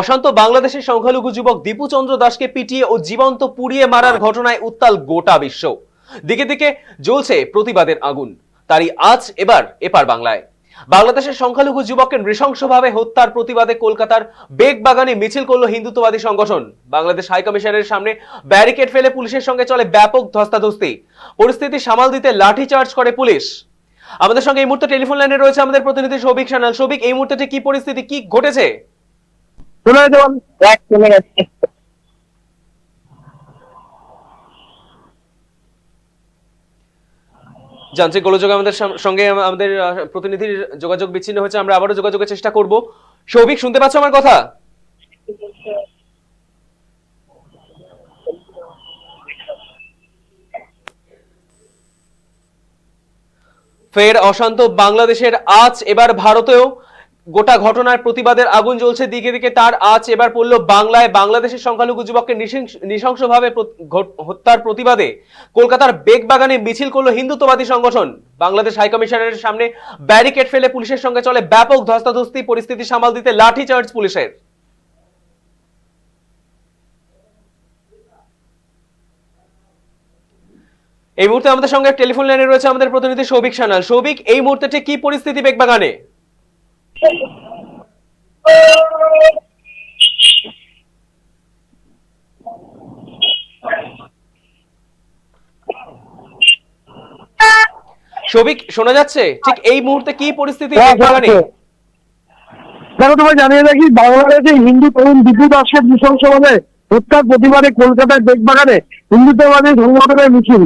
অশান্ত বাংলাদেশের সংখ্যালঘু যুবক দীপু চন্দ্র দাসকে পিটিয়ে ও জীবন্ত পুড়িয়ে মারার ঘটনায় উত্তাল গোটা বিশ্ব। দিকে দিকে জ্বলছে প্রতিবাদের আগুন। তারই আজ এবার এপার বাংলায়। বাংলাদেশের সংখ্যালঘু যুবককে নৃশংসভাবে হত্যার প্রতিবাদে কলকাতার বেগবাগানে মিছিল করল হিন্দুত্ববাদী সংগঠন। বাংলাদেশ হাইকমিশনের সামনে ব্যারিকেড ফেলে পুলিশের সঙ্গে চলে ব্যাপক ধস্তাধস্তি। পরিস্থিতি সামাল দিতে লাঠিচার্জ করে পুলিশ। আমাদের সঙ্গে এই মুহূর্তে টেলিফোন লাইনে রয়েছে আমাদের প্রতিনিধি সৌভিক সানাল সৌভিক এই মুহূর্তে কি পরিস্থিতি, কি ঘটেছে? চলে যেতে বল এক চলে গেছে যান্ত্রিক গোলযোগ আমাদের সঙ্গে আমাদের প্রতিনিধির যোগাযোগ বিচ্ছিন্ন হয়েছে আমরা আবারও যোগাযোগের চেষ্টা করব। সৌভিক শুনতে পাচ্ছ আমার কথা? ফের অশান্ত বাংলাদেশের আজ এবার ভারতেও গোটা ঘটনার প্রতিবাদের আগুন জ্বলছে দিকে দিকে, তার আজ এবার পড়ল বাংলায়। বাংলাদেশের সংখ্যালঘু যুবককে নৃশংস- নৃশংসভাবে হত্যার প্রতিবাদে কলকাতার বেগবাগানে মিছিল করল হিন্দুত্ববাদী সংগঠন। বাংলাদেশ হাইকমিশনের সামনে ব্যারিকেড ফেলে পুলিশের সঙ্গে চলে ব্যাপক ধস্তাধস্তি, পরিস্থিতি সামাল দিতে লাঠি চার্জ পুলিশের। এই মুহূর্তে আমাদের সঙ্গে টেলিফোন লাইনে রয়েছে আমাদের প্রতিনিধি সৌভিক সানাল সৌভিক, এই মুহূর্তে ঠিক কি পরিস্থিতি বেগবাগানে? সৌভিক শোনা যাচ্ছে? ঠিক এই মুহূর্তে কি পরিস্থিতি? হ্যাঁ। দেখো তোমায় জানিয়ে রাখি বাংলাদেশে হিন্দু তরুণ দীপু দাসকে নৃশংসভাবে হত্যার প্রতিবাদে কলকাতার বেগবাগানে হিন্দুত্ববাদী সংগঠনের মিছিল।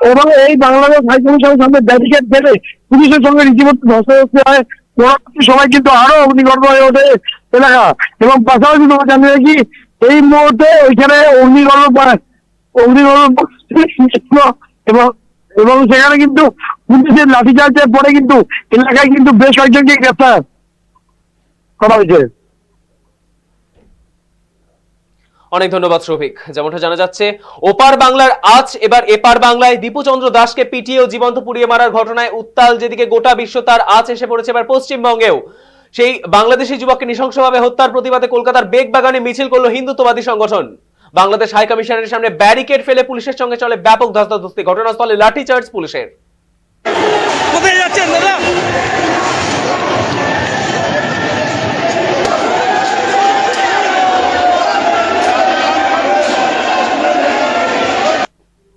এবং এই বাংলাদেশ হাইকমিশনের সামনে ব্যারিকেড ফেলে পুলিশের সঙ্গে রীতিমতো ধস্তাধস্তি হয়। পরবর্তী সময় কিন্তু আরও অগ্নিগর্ভ হয়ে ওঠে এলাকা। এবং পাশাপাশি তোমরা জানিয়ে কি এই মুহূর্তে ওইখানে অগ্নিগর্ভ অগ্নিগর্ভ এবং এবং সেখানে কিন্তু পুলিশের লাঠিচার্জের পরে কিন্তু এলাকায় কিন্তু বেশ কয়েকজনকে গ্রেফতার করা হয়েছে। অনেক ধন্যবাদ শফিক যেমনটা জানা যাচ্ছে, ওপার বাংলার আজ, এবার এপার বাংলায় দীপুচন্দ্র দাসকে পিটিয়ে ও জীবন্ত পুড়িয়ে মারার ঘটনায় উত্তাল যেদিকে গোটা বিশ্ব তার আজ এসে পড়েছে এবার পশ্চিমবঙ্গেও। সেই বাংলাদেশি যুবককে নৃশংসভাবে হত্যার প্রতিবাদে কলকাতার বেগবাগানে মিছিল করল হিন্দুত্ববাদী সংগঠন। বাংলাদেশ হাই কমিশনের সামনে ব্যারিকেড ফেলে পুলিশের সঙ্গে চলে ব্যাপক ধস্তাধস্তি, ঘটনাস্থলে লাঠি চার্জ পুলিশের। কোথায় যাচ্ছেন দাদা?